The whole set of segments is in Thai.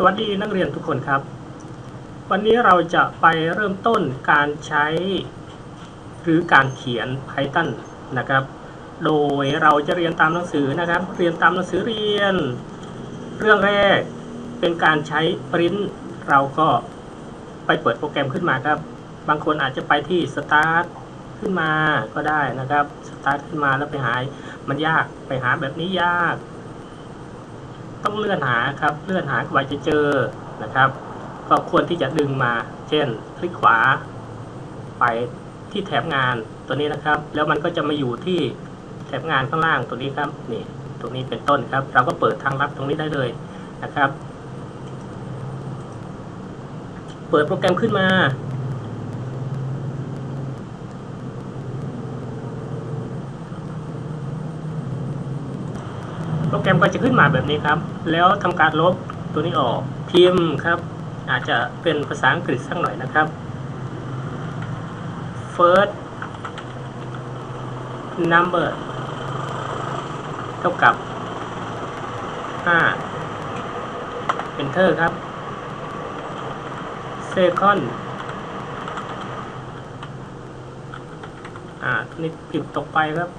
สวัสดีนักเรียนทุกคนครับ วันนี้เราจะไปเริ่มต้นการใช้ หรือการเขียน Python นะครับ โดยเราจะเรียนตามหนังสือนะครับ เรียนตามหนังสือเรียน เรื่องแรกเป็นการใช้ปริ้นเราก็ไปเปิดโปรแกรมขึ้นมาครับ บางคนอาจจะไปที่ Start ขึ้นมาก็ได้นะครับ Start ขึ้นมาแล้วไปหา มันยากไปหาแบบนี้ยาก ต้องเลื่อนหาครับ เลื่อนหากว่าจะเจอนะครับ ก็ควรที่จะดึงมา เช่น คลิกขวา ไปที่แถบงานตัวนี้นะครับ แล้วมันก็จะมาอยู่ที่แถบงานข้างล่างตัวนี้ครับ นี่ ตรงนี้เป็นต้นครับ เราก็เปิดทางลัดตรงนี้ได้เลยนะครับ เปิดโปรแกรมขึ้นมา โปรแกรมก็จะขึ้นมาแบบนี้ครับ แล้วทำการลบตัวนี้ออกพิมพ์ครับ อาจจะเป็นภาษาอังกฤษสักหน่อยนะครับ first number เท่ากับ 5 enter ครับ second อ่าตัวนี้พิมพ์ตกไปครับ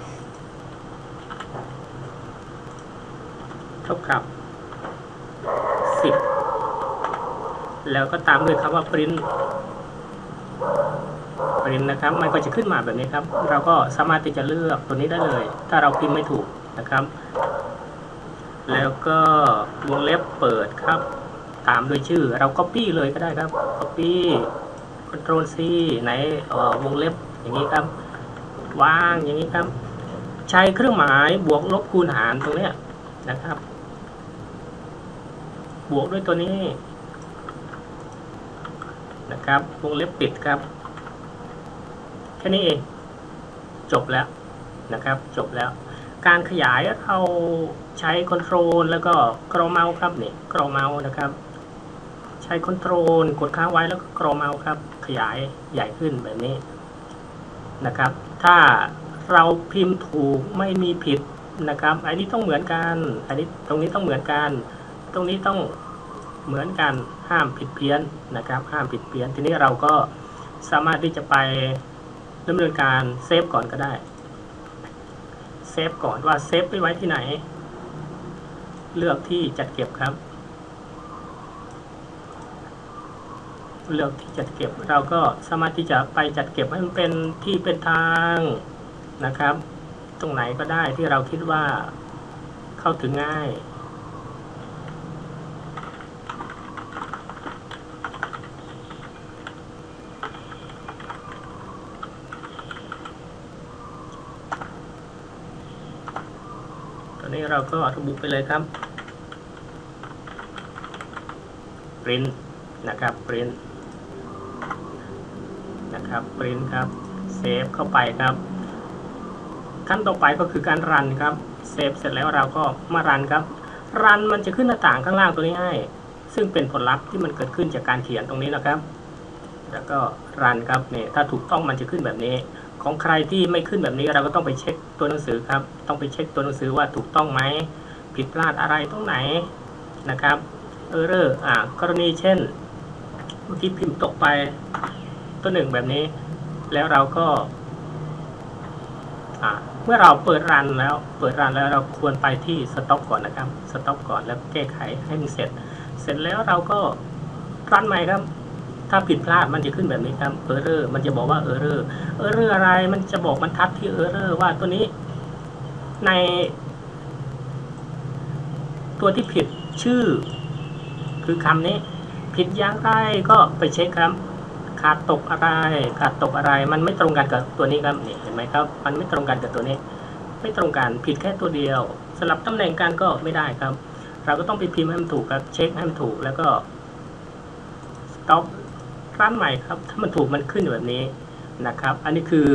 ท่ากับ 10 แล้วก็ตามด้วยคำว่า print print นะครับ มันก็จะขึ้นมาแบบนี้ครับ เราก็สามารถที่จะเลือกตัวนี้ได้เลย ถ้าเราพิมพ์ไม่ถูกนะครับ แล้วก็วงเล็บเปิดครับ ตามด้วยชื่อ เรา copy เลยก็ได้ครับ copy control C ในวงเล็บอย่างนี้ครับ วางอย่างนี้ครับ ใช้เครื่องหมายบวกลบคูณหารตรงนี้นะครับ บวกด้วยตัวนี้ นะครับวงเล็บปิดครับ แค่นี้เอง จบแล้วนะครับ จบแล้ว การขยายเราใช้คอนโทรลแล้วก็กรอเมาส์ครับนี่กรอเมาส์นะครับ ใช้คอนโทรลกดค้างไว้แล้วก็กรอเมาส์ครับ ขยายใหญ่ขึ้นแบบนี้นะครับ ถ้าเราพิมพ์ถูกไม่มีผิดนะครับ อันนี้ต้องเหมือนกัน อันนี้ตรงนี้ต้องเหมือนกัน ตรงนี้ต้องเหมือนกันห้ามผิดเพี้ยนนะครับห้ามผิดเพี้ยน ทีนี้เราก็สามารถที่จะไปดำเนินการเซฟก่อนก็ได้เซฟก่อนว่าเซฟไปไว้ที่ไหน เลือกที่จัดเก็บครับ เลือกที่จัดเก็บเราก็สามารถที่จะไปจัดเก็บให้มันเป็นที่เป็นทางนะครับ ตรงไหนก็ได้ที่เราคิดว่าเข้าถึงง่าย อนนี้เราก็ระบุไปเลยครับ print นะครับ print นะครับ print ครับ save เข้าไปครับ ขั้นต่อไปก็คือการรันครับ เซฟเสร็จแล้วเราก็มารันครับ รันมันจะขึ้นหน้าต่างข้างล่างตัวนี้ให้ ซึ่งเป็นผลลัพธ์ที่มันเกิดขึ้นจากการเขียนตรงนี้นะครับ แล้วก็รันครับเนี่ยถ้าถูกต้องมันจะขึ้นแบบนี้ ของใครที่ไม่ขึ้นแบบนี้เราก็ต้องไปเช็คตัวหนังสือครับ ต้องไปเช็คตัวหนังสือว่าถูกต้องไหมผิดพลาดอะไรตรงไหนนะครับเออเรออ่ากรณีเช่นเมื่อกี้พิมพ์ตกไปตัวหนึ่งแบบนี้ แล้วเราก็อ่าเมื่อเราเปิดรันแล้วเปิดรันแล้วเราควรไปที่สต็อปก่อนนะครับสต็อปก่อนแล้วแก้ไขให้มันเสร็จ เสร็จแล้วเราก็รันใหม่ครับ ถ้าผิดพลาดมันจะขึ้นแบบนี้ครับเออร์เรอร์มันจะบอกว่าเออร์เรอร์เออร์เรอร์อะไรมันจะบอกบรรทัดที่เออร์เรอร์ว่าตัวนี้ ใน ตัวที่ผิดชื่อ คือคำนี้ ผิดอย่างไรก็ไปเช็คครับขาดตกอะไรขาดตกอะไร มันไม่ตรงกันกับตัวนี้ครับนี่เห็นไหมครับ มันไม่ตรงกันกับตัวนี้ ไม่ตรงกันผิดแค่ตัวเดียว สลับตำแหน่งกันก็ไม่ได้ครับ เราก็ต้องไปพิมพ์ให้มันถูกครับเช็คให้มันถูกแล้วก็ stop ร้านใหม่ครับ ถ้ามันถูกมันขึ้นแบบนี้นะครับ อันนี้คือ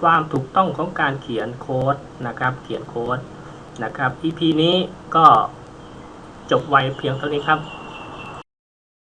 ความถูกต้องของการเขียนโค้ดนะครับ เขียนโค้ดนะครับ EP นี้ก็จบไวเพียงเท่านี้ครับ